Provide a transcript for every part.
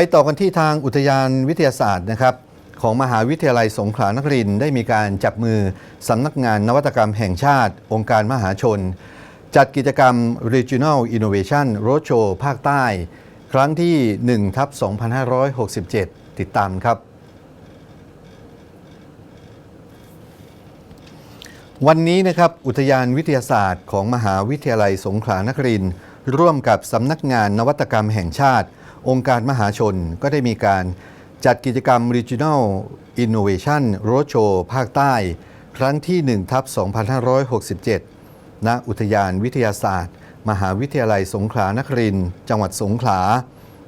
ไปต่อกันที่ทางอุทยานวิทยาศาสตร์นะครับของมหาวิทยาลัยสงขลานครินได้มีการจับมือสำนักงานนวัตกรรมแห่งชาติ องค์การมหาชน จัดกิจกรรม Regional Innovation Roadshow ภาคใต้ ครั้งที่1ทับ2567 ติดตามครับ วันนี้นะครับอุทยานวิทยาศาสตร์ของมหาวิทยาลัยสงขลานครินร่วมกับสำนักงานนวัตกรรมแห่งชาติ องค์การมหาชนก็ได้มีการจัดกิจกรรม Regional Innovation Roadshow ภาคใต้ ครั้งที่1ทับ2567 ณ อุทยานวิทยาศาสตร์ มหาวิทยาลัยสงขลานครินทร์จังหวัดสงขลา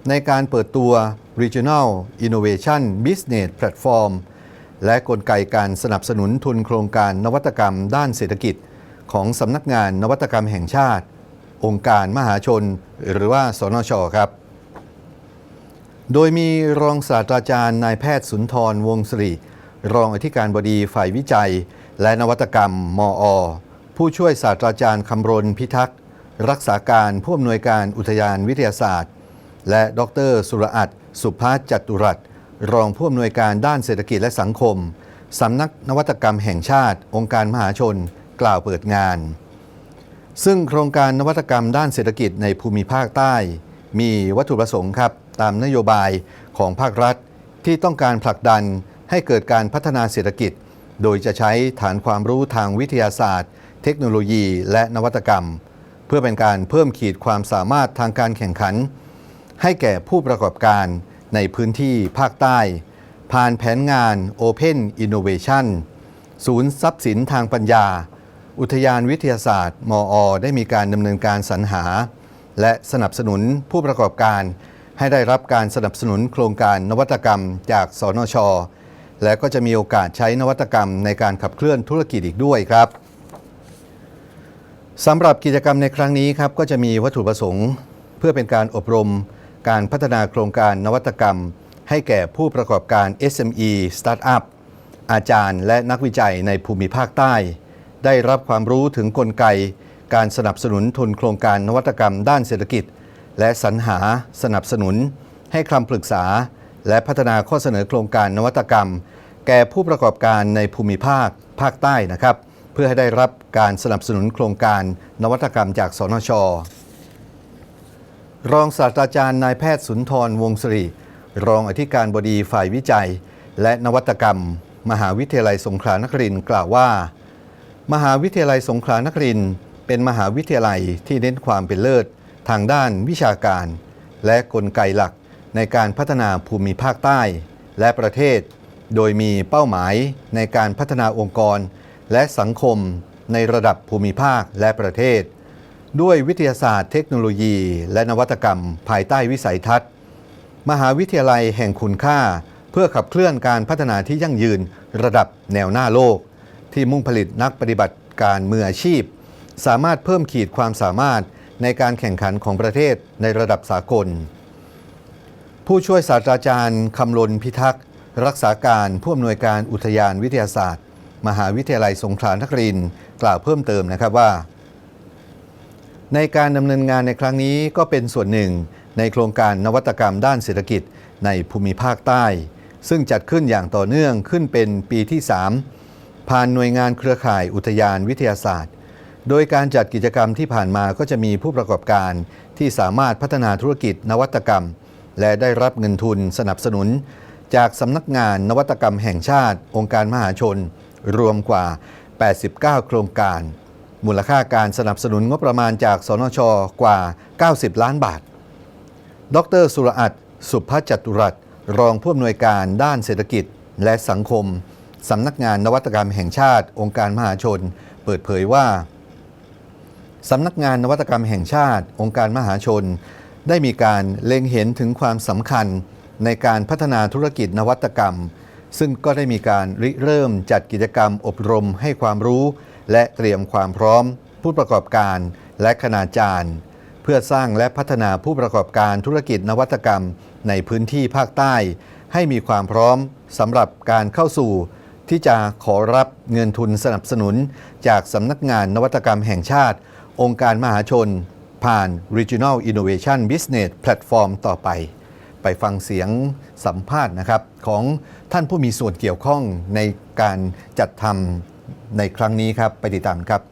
ในการเปิดตัว Regional Innovation Business Platform และกลไกการสนับสนุนทุนโครงการนวัตกรรมด้านเศรษฐกิจ ของสำนักงานนวัตกรรมแห่งชาติ องค์การมหาชน หรือว่าสนชครับ โดยมีรองศาสตราจารย์นายแพทย์สุนทรวงศริรองอธิการบดีฝ่ายวิจัย และนวัตกรรม มอ ผู้ช่วยศาสตราจารย์คำรณพิทักษ์ รักษาการผู้อำนวยการอุทยานวิทยาศาสตร์ และดร สุรอัตสุภาจัตุรัตรองผู้อำนวยการด้านเศรษฐกิจและสังคม สำนักนวัตกรรมแห่งชาติ องค์การมหาชน กล่าวเปิดงาน ซึ่งโครงการนวัตกรรมด้านเศรษฐกิจในภูมิภาคใต้ มีวัตถุประสงค์ครับ ตามนโยบายของภาครัฐ ที่ต้องการผลักดันให้เกิดการพัฒนาเศรษฐกิจ โดยจะใช้ฐานความรู้ทางวิทยาศาสตร์ เทคโนโลยี และนวัตกรรม เพื่อเป็นการเพิ่มขีดความสามารถทางการแข่งขัน ให้แก่ผู้ประกอบการในพื้นที่ภาคใต้ ผ่านแผนงาน Open Innovation ศูนย์ทรัพย์สินทางปัญญา อุทยานวิทยาศาสตร์ มอ ได้มีการดำเนินการสรรหา และสนับสนุนผู้ประกอบการ ให้ได้รับการสนับสนุนโครงการนวัตกรรมจากสนช และก็จะมีโอกาสใช้นวัตกรรมในการขับเคลื่อนธุรกิจอีกด้วยครับสำหรับกิจกรรมในครั้งนี้ครับก็จะมีวัตถุประสงค์ เพื่อเป็นการอบรม การพัฒนาโครงการนวัตกรรม ให้แก่ผู้ประกอบการ SME Startup อาจารย์และนักวิจัยในภูมิภาคใต้ ได้รับความรู้ถึงกลไก การสนับสนุนทุนโครงการนวัตกรรมด้านเศรษฐกิจ และสรรหาสนับสนุน ให้คำปรึกษา และพัฒนาข้อเสนอโครงการนวัตกรรม แก่ผู้ประกอบการในภูมิภาคภาคใต้นะครับ เพื่อให้ได้รับการสนับสนุนโครงการนวัตกรรมจากสนช รองศาสตราจารย์นายแพทย์สุนทรวงศริรองอธิการบดีฝ่ายวิจัย และนวัตกรรม มหาวิทยาลัยสงขลานครินทร์กล่าวว่า มหาวิทยาลัยสงขลานครินทร์เป็นมหาวิทยาลัยที่เน้นความเป็นเลิศ ทางด้านวิชาการ และกลไกหลักในการพัฒนาภูมิภาคใต้ และประเทศ โดยมีเป้าหมายในการพัฒนาองค์กร และสังคมในระดับภูมิภาคและประเทศ ด้วยวิทยาศาสตร์เทคโนโลยี และนวัตกรรม ภายใต้วิสัยทัศน์ มหาวิทยาลัยแห่งคุณค่า เพื่อขับเคลื่อนการพัฒนาที่ยั่งยืนระดับแนวหน้าโลก ที่มุ่งผลิตนักปฏิบัติการมืออาชีพ สามารถเพิ่มขีดความสามารถ ในการแข่งขันของประเทศในระดับสากล ผู้ช่วยศาสตราจารย์คำลนพิทักษ์ รักษาการผู้อำนวยการอุทยานวิทยาศาสตร์ มหาวิทยาลัยสงขลานครินต์กล่าวเพิ่มเติมนะครับว่า ในการดำเนินงานในครั้งนี้ก็เป็นส่วนหนึ่งในโครงการนวัตกรรมด้านเศรษฐกิจในภูมิภาคใต้ ซึ่งจัดขึ้นอย่างต่อเนื่องขึ้นเป็นปีที่ 3 ผ่านหน่วยงานเครือข่ายอุทยานวิทยาศาสตร์ โดยการจัดกิจกรรมที่ผ่านมาก็จะมีผู้ประกอบการที่สามารถพัฒนาธุรกิจนวัตกรรม และได้รับเงินทุนสนับสนุน จากสำนักงานนวัตกรรมแห่งชาติ องค์การมหาชน รวมกว่า 89 โครงการ มูลค่าการสนับสนุนงบประมาณจากสนชกว่า 90 ล้านบาท ดร สุรอัตสุภจัตุรัตรองผู้อำนวยการด้านเศรษฐกิจและสังคมสำนักงานนวัตกรรมแห่งชาติ องค์การมหาชน เปิดเผยว่า สำนักงานนวัตกรรมแห่งชาติ องค์การมหาชน ได้มีการเล็งเห็นถึงความสำคัญในการพัฒนาธุรกิจนวัตกรรม ซึ่งก็ได้มีการริเริ่มจัดกิจกรรมอบรมให้ความรู้ และเตรียมความพร้อม ผู้ประกอบการและคณาจารย์ เพื่อสร้างและพัฒนาผู้ประกอบการธุรกิจนวัตกรรม ในพื้นที่ภาคใต้ ให้มีความพร้อมสำหรับการเข้าสู่ที่จะขอรับเงินทุนสนับสนุน จากสำนักงานนวัตกรรมแห่งชาติ องค์การมหาชน ผ่าน Regional Innovation Business Platform ต่อไป ไปฟังเสียงสัมภาษณ์นะครับของท่านผู้มีส่วนเกี่ยวข้องในการจัดทำในครั้งนี้ครับ ไปติดตามครับ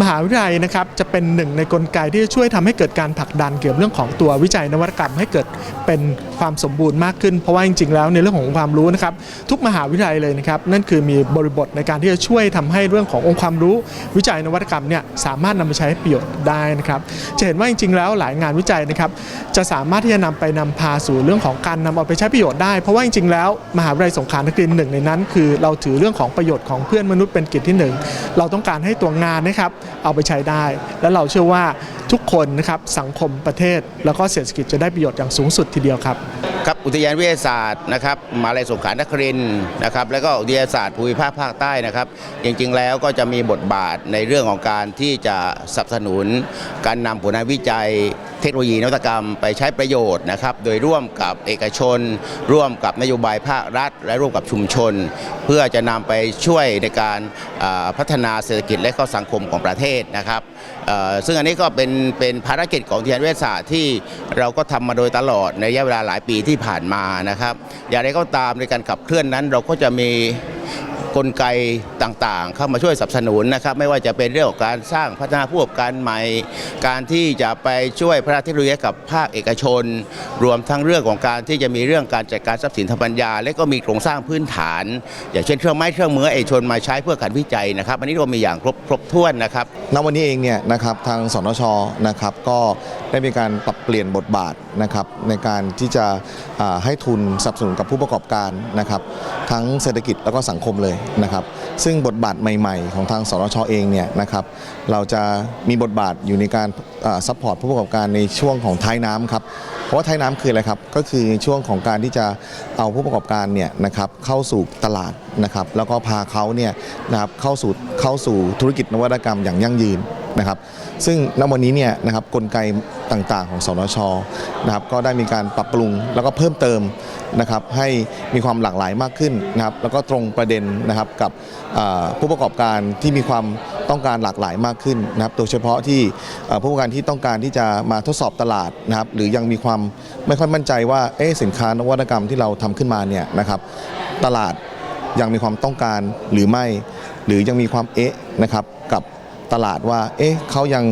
มหาวิทยาลัยนะครับจะเป็นหนึ่งในกลไกที่จะช่วยทำให้เกิดการผลักดันเกี่ยวกับเรื่องของตัววิจัยนวัตกรรมให้เกิดเป็นความสมบูรณ์มากขึ้น เพราะว่าจริงๆแล้วในเรื่องของความรู้นะครับทุกมหาวิทยาลัยเลยนะครับนั่นคือมีบริบทในการที่จะช่วยทำให้เรื่องขององค์ความรู้ วิจัยนวัตกรรมเนี่ยสามารถนำไปใช้ประโยชน์ได้นะครับจะเห็นว่าจริงๆแล้วหลายงานวิจัยนะครับจะสามารถที่จะนำไปนำพาสู่เรื่องของการนำเอาไปใช้ประโยชน์ได้ เพราะว่าจริงๆแล้วมหาวิทยาลัยสงขลานครินหนึ่งในนั้น คือเราถือเรื่องของประโยชน์ของเพื่อนมนุษย์เป็นกิจที่หนึ่งเราต้องการให้ตัวงานนะครับเอาไปใช้ได้ และเราเชื่อว่าทุกคนนะครับสังคมประเทศ แล้วก็เศรษฐกิจจะได้ประโยชน์อย่างสูงสุดทีเดียวครับ ครับอุทยานวิทยาศาสตร์นะครับมหาลัยสงขลานครินนะครับแล้วก็อุทยาศาสตร์ภูมิภาคภาคใต้นะครับ จริงๆแล้วก็จะมีบทบาทในเรื่องของการที่จะสนับสนุน การนำผลงานวิจัยเทคโนโลยีนวัตกรรมไปใช้ประโยชน์นะครับโดยร่วมกับเอกชน ร่วมกับนโยบายภาครัฐ และร่วมกับชุมชน เพื่อจะนำไปช่วยในการพัฒนาเศรษฐกิจและก็สังคมของประเทศนะครับซึ่งอันนี้ก็เป็นเป็นภารกิจของอุทยานวิทยาศาสตร์ที่เราก็ทำมาโดยตลอดในระยะเวลาหลายปีที่ที่ผ่านมานะครับ อย่างไรก็ตามในการขับเคลื่อนนั้นเราก็จะมี กลไกต่างๆ เข้ามาช่วยสนับสนุนนะครับ ไม่ว่าจะเป็นเรื่องของการสร้างพัฒนาผู้ประกอบการใหม่ การที่จะไปช่วยพัฒนาเทคโนโลยีกับภาคเอกชน รวมทั้งเรื่องของการที่จะมีเรื่องการจัดการทรัพย์สินทางปัญญา และก็มีโครงสร้างพื้นฐาน อย่างเช่นเครื่องไม้เครื่องมือเอกชนมาใช้เพื่อการวิจัยนะครับอันนี้เรามีอย่างครบครบถ้วนนะครับณวันนี้เองเนี่ยนะครับทางสนชนะครับก็ได้มีการปรับเปลี่ยนบทบาทนะครับในการที่จะให้ทุนสนับสนุนกับผู้ประกอบการนะครับทั้งเศรษฐกิจแล้วก็สังคมเลยนะครับซึ่งบทบาทใหม่ๆ ของทางสนชเองเนี่ยนะครับเราจะมีบทบาทอยู่ในการซัพพอร์ตผู้ประกอบการในช่วงของท้ายน้ำครับเพราะว่าท้ายน้ำคืออะไรครับก็คือช่วงของการที่จะเอาผู้ประกอบการเนี่ยนะครับเข้าสู่ตลาดนะครับแล้วก็พาเขาเนี่ยนะครับเข้าสู่เข้าสู่ธุรกิจนวัตกรรมอย่างยั่งยืน นะครับ ซึ่งณวันนี้เนี่ยนะครับกลไกต่างๆ ของสนชนะครับก็ได้มีการปรับปรุงแล้วก็เพิ่มเติมนะครับให้มีความหลากหลายมากขึ้นนะครับแล้วก็ตรงประเด็นนะครับกับผู้ประกอบการที่มีความต้องการหลากหลายมากขึ้นนะครับโดยเฉพาะที่ผู้ประกอบการที่ต้องการที่จะมาทดสอบตลาดนะครับหรือยังมีความไม่ค่อยมั่นใจว่าเอ๊สินค้านวัตกรรมที่เราทำขึ้นมาเนี่ยนะครับตลาดยังมีความต้องการหรือไม่ หรือยังมีความเอ๊ะนะครับ ตลาดว่า เอ๊ะเขายัง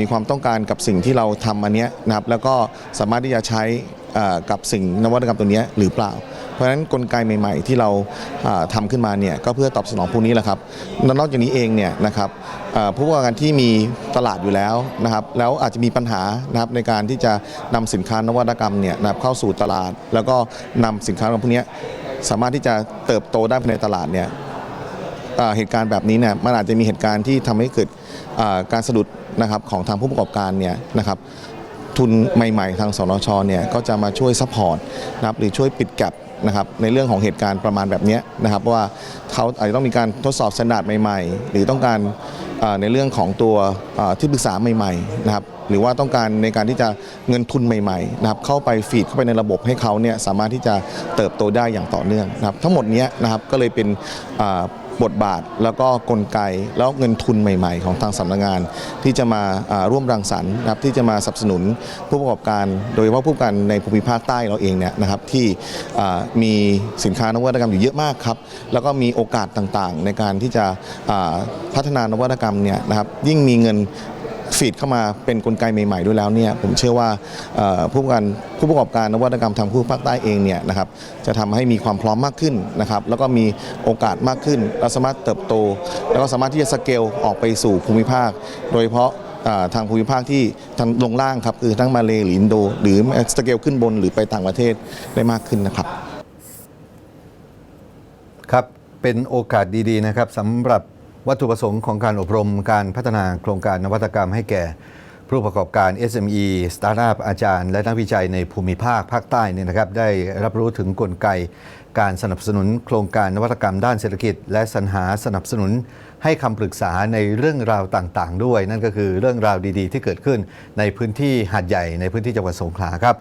มีความต้องการกับสิ่งที่เราทำอันนี้นะครับแล้วก็สามารถที่จะใช้กับสิ่งนวัตกรรมตัวนี้หรือเปล่า เพราะฉะนั้นกลไกใหม่ ๆ ที่เราอ่าทำขึ้นมาเนี่ยก็เพื่อตอบสนองพวกนี้แหละครับนอกจากนี้เองเนี่ยนะครับผู้ประกอบการที่มีตลาดอยู่แล้วนะครับแล้วอาจจะมีปัญหานะครับในการที่จะนำสินค้านวัตกรรมเนี่ยนะครับเข้าสู่ตลาด แล้วก็นำสินค้าพวกนี้สามารถที่จะเติบโตได้ภายในตลาดเนี่ย เหตุการณ์แบบนี้เนี่ยมันอาจจะมีเหตุการณ์ที่ทำให้เกิดการสะดุดนะครับของทางผู้ประกอบการเนี่ยนะครับทุนใหม่ๆ ทางสนชเนี่ยก็จะมาช่วยซัพพอร์ตนะครับหรือช่วยปิดแกลบนะครับในเรื่องของเหตุการณ์ประมาณแบบนี้นะครับว่าเขาอาจจะต้องมีการทดสอบสแตนดาร์ดใหม่ๆ หรือต้องการในเรื่องของตัวที่ปรึกษาใหม่ๆนะครับหรือว่าต้องการในการที่จะเงินทุนใหม่ๆนะครับเข้าไปฟีดเข้าไปในระบบให้เขาเนี่ยสามารถที่จะเติบโตได้อย่างต่อเนื่องนะครับทั้งหมดเนี้ยนะครับก็เลยเป็น บทบาทแล้วก็กลไก แล้วเงินทุนใหม่ ๆ ของทางสำนักงาน ที่จะมาร่วมรังสรรค์นะครับที่จะมาสนับสนุนผู้ประกอบการ โดยเฉพาะผู้ประกอบการในภูมิภาคใต้เราเองเนี่ยนะครับที่มีสินค้านวัตกรรมอยู่เยอะมากครับแล้วก็มีโอกาสต่างๆ ในการที่จะพัฒนานวัตกรรมเนี่ยนะครับยิ่งมีเงิน ฟีดเข้ามาเป็นกลไกใหม่ๆด้วยแล้วเนี่ยผมเชื่อว่าผู้ประกอบการผู้ประกอบการนวัตกรรมทางภูมิภาคใต้เองเนี่ยนะครับจะทำให้มีความพร้อมมากขึ้นนะครับแล้วก็มีโอกาสมากขึ้นและสามารถเติบโต แล้วก็สามารถที่จะสเกลออกไปสู่ภูมิภาค โดยเฉพาะทางภูมิภาคที่ทางลงล่างครับคือทั้งมาเลหรืออินโด หรือสเกลขึ้นบนหรือไปต่างประเทศได้มากขึ้นนะครับ ครับเป็นโอกาสดีๆนะครับสำหรับ วัตถุประสงค์ของการอบรมการพัฒนาโครงการนวัตกรรมให้แก่ผู้ประกอบการ SME สตาร์ทอัพอาจารย์ และนักวิจัยในภูมิภาคภาคใต้เนี่ยนะครับ ได้รับรู้ถึงกลไก การสนับสนุนโครงการนวัตกรรมด้านเศรษฐกิจ และสรรหาสนับสนุนให้คำปรึกษาในเรื่องราวต่างๆ ด้วย นั่นก็คือเรื่องราวดีๆ ที่เกิดขึ้นในพื้นที่หาดใหญ่ในพื้นที่จังหวัดสงขลาครับ